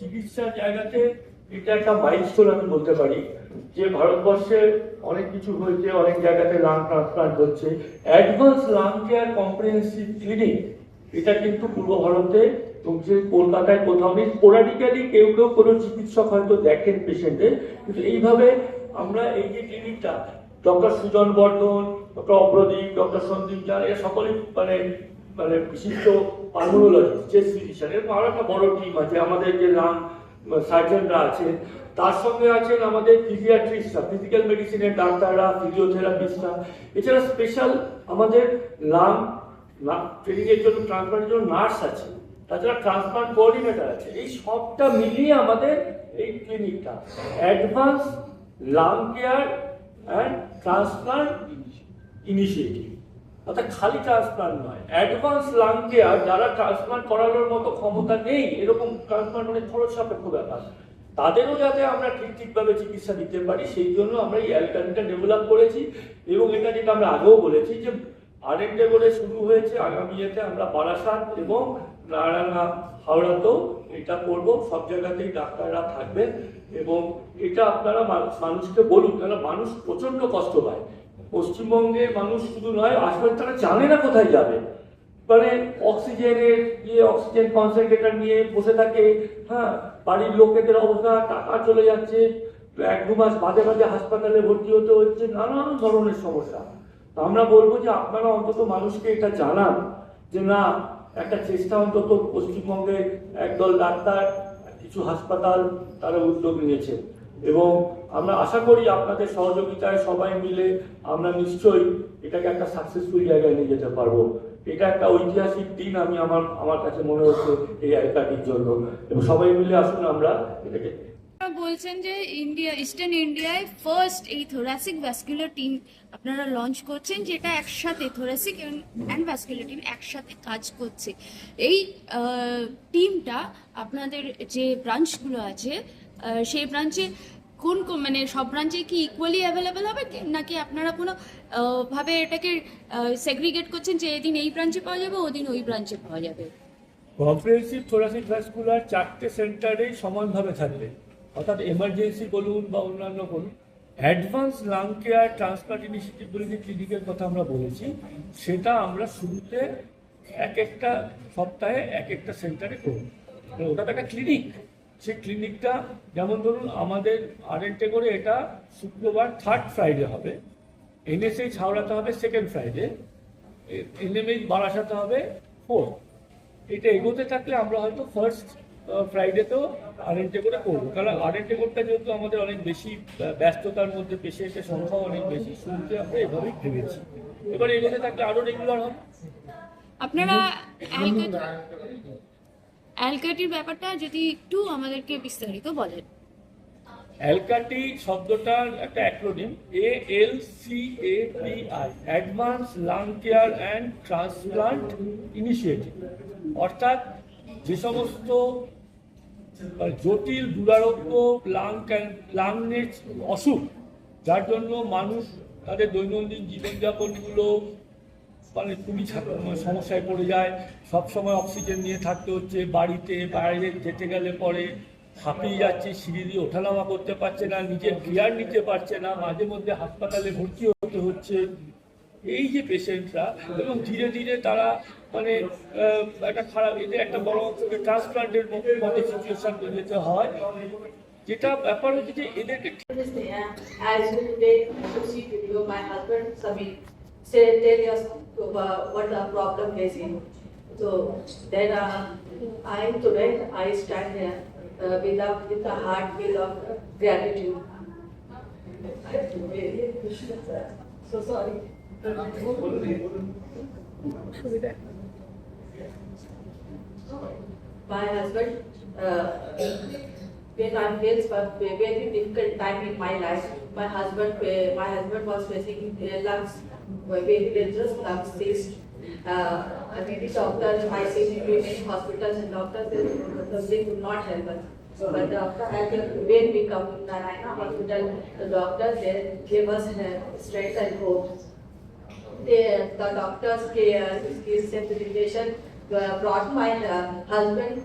চিকিৎসার জায়গাতে এটা একটা মাইলস্টোন আমি বলতে পারি, যে ভারতবর্ষে অনেক কিছু হয়েছে, অনেক জায়গাতে লাং ট্রান্সপ্লান্ট হচ্ছে। Advance lung care comprehensive clinic এটা কিন্তু পূর্ব ভারতে কলকাতায় কোথাও নেই স্পোরাডিক্যালি কেউ কেউ কোনো চিকিৎসক হয়তো দেখেন পেশেন্টের কিন্তু এইভাবে আমরা এই যে ক্লিনিকটা doctor Sujan Bardhan doctor Apradip doctor Sandip Jan এরা সকলেই মানে মানে বিশিষ্ট পালমোলজিস্ট চেস্ট ফিজিশিয়ান এরকম আরও একটা বড় টিম আছে, আমাদের যে নাম সার্জনরা আছে, তার সঙ্গে আছেন আমাদের ফিজিয়াট্রিস্টরা ফিজিক্যাল মেডিসিনের ডাক্তাররা ফিজিওথেরাপিস্টরা এছাড়া স্পেশাল আমাদের লাং ট্রেনিং এর জন্য ট্রান্সপ্লান্টের জন্য নার্স আছে, তাছাড়া ট্রান্সপ্লান্ট কোঅর্ডিনেটর আছে। এই সবটা মিলিয়ে আমাদের এই ক্লিনিকটা advance lung care and transplant initiative অর্থাৎ খালি ট্রান্সপ্লান্ট নয়। অ্যাডভান্স লাং কেয়ার যারা ট্রান্সপ্লান্ট করানোর মতো ক্ষমতা নেই, এরকম ট্রান্সপ্লান্ট অনেক খরচ সাপেক্ষ ব্যাপার। তাদেরও যাতে আমরা ঠিক ঠিকভাবে চিকিৎসা দিতে পারি, সেই জন্য আমরা এই অ্যালকানটা ডেভেলপ করেছি এবং এটা যেটা আমরা আগেও বলেছি যে আরেকটা করে শুরু হয়েছে, আগামী ইয়েতে আমরা বারাসাত এবং নারায়ণা হাওড়াতেও এটা করব। সব জায়গাতেই ডাক্তাররা থাকবেন এবং এটা আপনারা মানুষকে বলুন কেন মানুষ প্রচণ্ড কষ্ট পায়। পশ্চিমবঙ্গে মানুষ শুধু নয় আসলে তারা জানে না কোথায় যাবে। মানে অক্সিজেনের ইয়ে অক্সিজেন কনসেন্ট্রেটর নিয়ে বসে থাকে। হ্যাঁ বাড়ির লোকেদের অবস্থা, টাকা চলে যাচ্ছে। এক দু মাস বাদে বাদে হাসপাতালে ভর্তি হতে হচ্ছে, নানান ধরনের সমস্যা। আমরা বলব যে আপনারা অন্তত মানুষকে এটা জানান যে না, একটা চেষ্টা অন্তত পশ্চিমবঙ্গে একদল ডাক্তার, কিছু হাসপাতাল তারা উদ্যোগ নিয়েছে। এবং আমরা আশা করি আপনাদের সহযোগিতায় সবাই মিলে আমরা নিশ্চয়ই এটাকে একটা সাকসেসফুল জায়গায় নিয়ে যেতে পারব। এটা একটা ঐতিহাসিক দিন আমি আমার আমার কাছে মনে হচ্ছে এই এলাকাটির জন্য। এবং সবাই মিলে আসুন আমরা এটাকে বলছেন যে ইন্ডিয়া ইস্টার্ন ইন্ডিয়ায় ফার্স্ট এই থোরাসিক ভ্যাসকুলার টিম আপনারা লঞ্চ করছেন, যেটা একসাথে থোরাসিক অ্যান্ড ভ্যাসকুলার টিম একসাথে কাজ করছে। এই টিমটা আপনাদের যে ব্রাঞ্চগুলো আছে সেই ব্রাঞ্চে কোন মানে সব ব্রাঞ্চে কি ইকুয়ালি অ্যাভেলেবেল হবে নাকি আপনারা কোনো ভাবে এটাকে সেগ্রিগেট করছেন যে এদিন এই ব্রাঞ্চে পাওয়া যাবে, ওদিন ওই ব্রাঞ্চে পাওয়া যাবে? কম্প্রিহেন্সিভ থোরাসিক ভ্যাসকুলার চারটে সেন্টারেই সমানভাবে থাকবে। অর্থাৎ এমার্জেন্সি বলুন বা অন্যান্য বলুন advance lung care transplant initiative বলে যে ক্লিনিকের কথা আমরা বলেছি, সেটা আমরা শুরুতে এক একটা সপ্তাহে এক একটা সেন্টারে করব। মানে ওটা তো একটা ক্লিনিক সেই ক্লিনিকটা যেমন ধরুন আমাদের আরেকটে করে এটা শুক্রবার থার্ড ফ্রাইডে হবে। এনএসএইচ হাওড়াতে হবে সেকেন্ড ফ্রাইডে এনএমএইচ বারাসাতে হবে ফোর্থ এটা এগোতে থাকলে আমরা হয়তো ফার্স্ট ফ্রাইডেতেও আরেন্টে করে করব। কারণ আরেন্টে করতে যেহেতু আমাদের অনেক বেশি ব্যস্ততার মধ্যে পেশেন্টের সংখ্যা অনেক বেশি। শুরুতে আমরা এভাবেই ভেবেছি। এবার এগোতে থাকলে আরও রেগুলার হবে। আপনারা অ্যালকাটির ব্যাপারটা যদি একটু আমাদেরকে বিস্তারিত বলেন। অ্যালকাটি শব্দটার একটা acronym A L C A P I advance lung care and transplant initiative অর্থাৎ যে সমস্ত মানে জটিল দুরারোগ্য লাং ক্যান- অসুখ, যার জন্য মানুষ তাদের দৈনন্দিন জীবনযাপনগুলো মানে মানে সমস্যায় পড়ে যায়। সব সময় অক্সিজেন নিয়ে থাকতে হচ্ছে, বাড়িতে, বাইরে যেতে গেলে পরে হাঁপিয়ে যাচ্ছে, সিঁড়ি দিয়ে ওঠানামা করতে পারছে না, নিজের কেয়ার নিতে পারছে না, মাঝে মধ্যে হাসপাতালে ভর্তি হতে হচ্ছে। এই যে পেশেন্টরা, এবং ধীরে ধীরে তারা মানে একটা খারাপ, এদের একটা বড় ট্রান্সপ্লান্টের মধ্যে সিচুয়েশন যেতে হয়। যেটা ব্যাপার হচ্ছে যে এদেরকে Say tell us uh, what the problem facing. So then uh, I today I stand here uh, with the with the heart feel of gratitude. So sorry. My husband, uh, when I faced a very difficult time in my life, my husband, my husband was facing uh, lungs, very dangerous lungs cyst. Uh, I many doctors, I see many hospitals and doctors, they, could not help us. But after when we come to Narayana Hospital, the doctors they gave us uh, strength and hope. They, the doctors' care, and dedication uh, brought my husband